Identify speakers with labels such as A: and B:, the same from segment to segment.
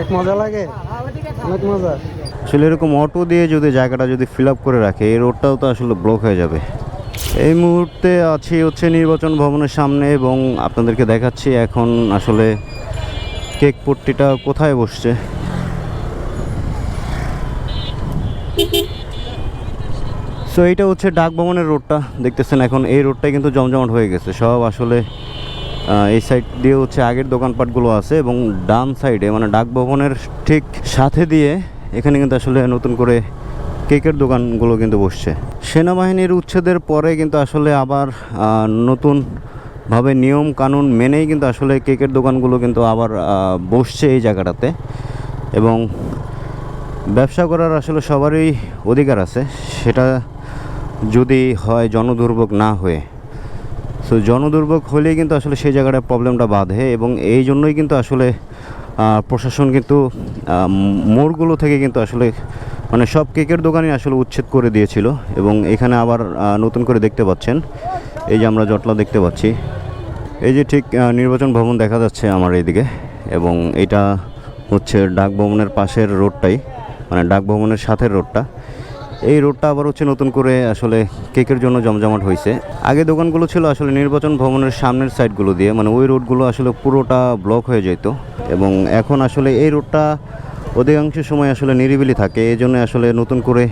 A: এক মজা লাগে? অনেক মজা।
B: আসলে এরকম অটো দিয়ে যদি জায়গাটা যদি ফিল আপ করে রাখে, এই রোডটাও তো আসলে ব্লক হয়ে যাবে। এই মুহূর্তে আছি হচ্ছে নির্বাচন ভবনের সামনে এবং আপনাদেরকে দেখাচ্ছি এখন আসলে কেক পট্টিটা কোথায় বসছে। সো এইটা হচ্ছে ডাক ভবনের রোডটা দেখতেছেন এখন এই রোডটাই কিন্তু জমজমাট হয়ে গেছে। সব আসলে এই সাইড দিয়ে হচ্ছে আগের দোকানপাটগুলো আছে এবং ডান সাইডে মানে ডাক ভবনের ঠিক সাথে দিয়ে এখানে কিন্তু আসলে নতুন করে কেকের দোকানগুলো কিন্তু বসছে। সেনাবাহিনীর উচ্ছেদের পরে কিন্তু আসলে আবার আহ, নতুনভাবে নিয়ম কানুন মেনেই কিন্তু আসলে কেকের দোকানগুলো কিন্তু আবার বসছে এই জায়গাটাতে এবং ব্যবসা করার আসলে সবারই অধিকার আছে। সেটা যদি হয় জনদুর্ভোগ না হয়ে। সো জনদুর্ভোগ হলেই কিন্তু আসলে সেই জায়গাটায় প্রবলেমটা বাঁধে এবং এই জন্যই কিন্তু আসলে প্রশাসন কিন্তু মোড়গুলো থেকে কিন্তু আসলে মানে সব কেকের দোকানই আসলে উচ্ছেদ করে দিয়েছিল এবং এখানে আবার নতুন করে দেখতে পাচ্ছেন। এই যে আমরা জটলা দেখতে পাচ্ছি। এই যে ঠিক নির্বাচন ভবন দেখা যাচ্ছে আমার এইদিকে এবং এটা হচ্ছে ডাক ভবনের পাশের রোডটাই মানে ডাক ভবনের সাথের রোডটা এই রোডটা আবার হচ্ছে নতুন করে আসলে কেকের জন্য জমজমাট হয়েছে। আগে দোকানগুলো ছিল আসলে নির্বাচন ভবনের সামনের সাইডগুলো দিয়ে মানে ওই রোডগুলো আসলে পুরোটা ব্লক হয়ে যেত। এবং এখন আসলে এই রোডটা অধিকাংশ সময় আসলে নিরিবিলি থাকে এই জন্য আসলে নতুন করে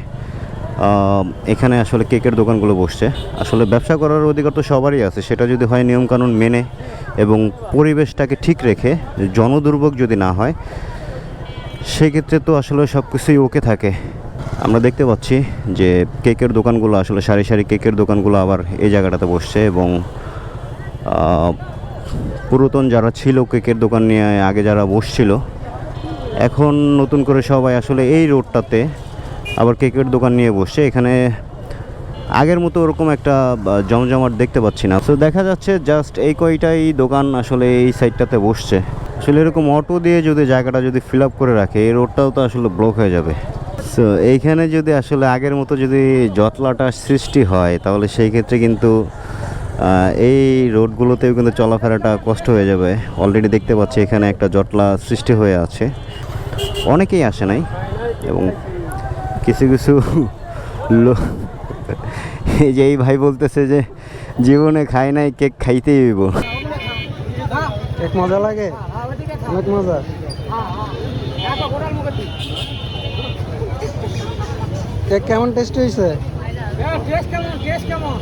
B: এখানে আসলে কেকের দোকানগুলো বসছে। আসলে ব্যবসা করার অধিকার তো সবারই আছে, সেটা যদি হয় নিয়মকানুন মেনে এবং পরিবেশটাকে ঠিক রেখে, জনদুর্ভোগ যদি না হয়, সেক্ষেত্রে তো আসলে সব কিছুই ওকে থাকে। আমরা দেখতে পাচ্ছি যে কেকের দোকানগুলো আসলে সারি সারি কেকের দোকানগুলো আবার এই জায়গাটাতে বসছে এবং পুরাতন যারা ছিল কেকের দোকান নিয়ে আগে যারা বসছিল, এখন নতুন করে সবাই আসলে এই রোডটাতে আবার কেকের দোকান নিয়ে বসছে। এখানে আগের মতো ওরকম একটা জমজমাট দেখতে পাচ্ছি না। তো দেখা যাচ্ছে জাস্ট এই কয়টাই দোকান আসলে এই সাইডটাতে বসছে। আসলে এরকম অটো দিয়ে যদি জায়গাটা যদি ফিল আপ করে রাখে, এই রোডটাও তো আসলে ব্লক হয়ে যাবে। সো এইখানে যদি আসলে আগের মতো যদি জটলাটা সৃষ্টি হয় তাহলে সেই ক্ষেত্রে কিন্তু এই রোডগুলোতেও কিন্তু চলাফেরাটা কষ্ট হয়ে যাবে। অলরেডি দেখতে পাচ্ছি এখানে একটা জটলা সৃষ্টি হয়ে আছে। অনেকেই আসে নাই এবং কিছু কিছু লোক এই যে এই ভাই বলতেছে যে জীবনে খাই নাই কেক খাইতেই হইব।
A: মজা লাগে? অনেক মজা। কেক কেমন টেস্ট হয়েছে?
C: টেস্ট কেমন টেস্ট কেমন?